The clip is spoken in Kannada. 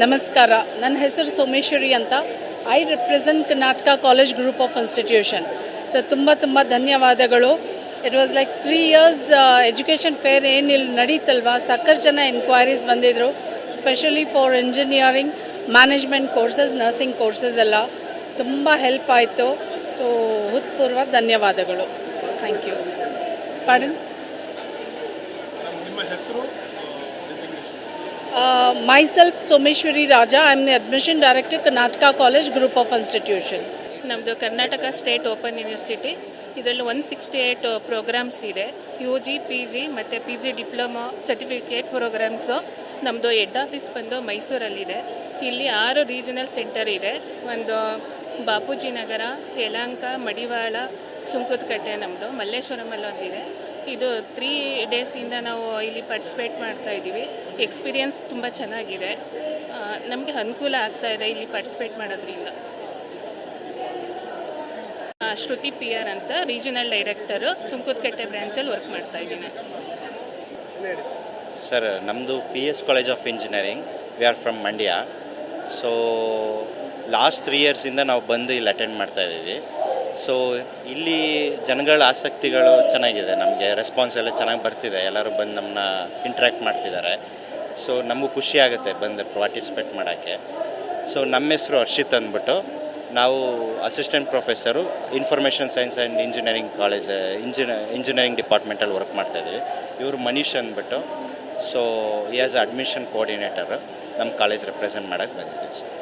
ನಮಸ್ಕಾರ. ನನ್ನ ಹೆಸರು ಸೋಮೇಶ್ವರಿ ಅಂತ. I represent Karnataka college group of institution so ತುಂಬ ತುಂಬ ಧನ್ಯವಾದಗಳು. It was like three years education fair ಏನು ಇಲ್ಲಿ ನಡೀತಲ್ವಾ? ಸಾಕಷ್ಟು ಜನ ಎನ್ಕ್ವೈರೀಸ್ ಬಂದಿದ್ದರು specially for engineering management courses nursing courses ಎಲ್ಲ. ತುಂಬ ಹೆಲ್ಪ್ ಆಯಿತು. ಸೊ ಹೃತ್ಪೂರ್ವ ಧನ್ಯವಾದಗಳು. ಥ್ಯಾಂಕ್ ಯು ಪಾಡನ್ ಹೆಸರು? Uh, Someshwari Raja Raja. Am the Admission Director, Karnataka College Group of Institution. ನಮ್ಮದು ಕರ್ನಾಟಕ ಸ್ಟೇಟ್ ಓಪನ್ ಯೂನಿವರ್ಸಿಟಿ. ಇದರಲ್ಲಿ ಒನ್ ಸಿಕ್ಸ್ಟಿ ಏಯ್ಟ್ ಪ್ರೋಗ್ರಾಮ್ಸ್ ಇದೆ. ಯು ಜಿ ಪಿ ಜಿ ಮತ್ತು P G diploma certificate programmes ನಮ್ಮದು ಹೆಡ್ ಆಫೀಸ್ ಬಂದು ಮೈಸೂರಲ್ಲಿದೆ. ಇಲ್ಲಿ ಆರು ರೀಜನಲ್ ಸೆಂಟರ್ ಇದೆ. ಒಂದು ಬಾಪೂಜಿ ನಗರ ಯಲಹಂಕ ಮಡಿವಾಳ ಸುಂಕದಕಟ್ಟೆ ನಮ್ಮದು ಮಲ್ಲೇಶ್ವರಮಲ್ಲಿ ಒಂದಿದೆ ಇದು ತ್ರೀ ಡೇಸಿಂದ ನಾವು ಇಲ್ಲಿ ಪಾರ್ಟಿಸಿಪೇಟ್ ಮಾಡ್ತಾ ಇದ್ದೀವಿ. ಎಕ್ಸ್ಪೀರಿಯನ್ಸ್ ತುಂಬ ಚೆನ್ನಾಗಿದೆ. ನಮಗೆ ಅನುಕೂಲ ಆಗ್ತಾ ಇದೆ ಇಲ್ಲಿ ಪಾರ್ಟಿಸಿಪೇಟ್ ಮಾಡೋದ್ರಿಂದ. ಶ್ರುತಿ ಪಿ ಆರ್ ಅಂತ ರೀಜನಲ್ ಡೈರೆಕ್ಟರು ಸುಂಕುದಕಟ್ಟೆ ಬ್ರ್ಯಾಂಚಲ್ಲಿ ವರ್ಕ್ ಮಾಡ್ತಾ ಇದ್ದೀನಿ. ಸರ್ ನಮ್ಮದು P S college of engineering V R from Mandya so last three ಇಯರ್ಸಿಂದ ನಾವು ಬಂದು ಇಲ್ಲಿ ಅಟೆಂಡ್ ಮಾಡ್ತಾ ಇದ್ದೀವಿ. ಸೊ ಇಲ್ಲಿ ಜನಗಳ ಆಸಕ್ತಿಗಳು ಚೆನ್ನಾಗಿದೆ. ನಮಗೆ ರೆಸ್ಪಾನ್ಸ್ ಎಲ್ಲ ಚೆನ್ನಾಗಿ ಬರ್ತಿದೆ. ಎಲ್ಲರೂ ಬಂದು ನಮ್ಮನ್ನ ಇಂಟ್ರ್ಯಾಕ್ಟ್ ಮಾಡ್ತಿದ್ದಾರೆ. ಸೊ ನಮಗೂ ಖುಷಿ ಆಗುತ್ತೆ ಬಂದು ಪಾರ್ಟಿಸಿಪೇಟ್ ಮಾಡೋಕ್ಕೆ. ಸೊ ನಮ್ಮ ಹೆಸರು ಹರ್ಷಿತ್ ಅಂದ್ಬಿಟ್ಟು. ನಾವು assistant professor information science and engineering college ಇಂಜಿನ engineering ಡಿಪಾರ್ಟ್ಮೆಂಟಲ್ಲಿ ವರ್ಕ್ ಮಾಡ್ತಾಯಿದ್ದೀವಿ ಇವರು ಮನೀಶ್ ಅಂದ್ಬಿಟ್ಟು. ಸೊ ಈ ಆಸ್ ಅಡ್ಮಿಷನ್ ಕೋಆರ್ಡಿನೇಟರು ನಮ್ಮ ಕಾಲೇಜ್ ರೆಪ್ರೆಸೆಂಟ್ ಮಾಡೋಕ್ಕೆ ಬಂದಿದ್ದೀವಿ ಸರ್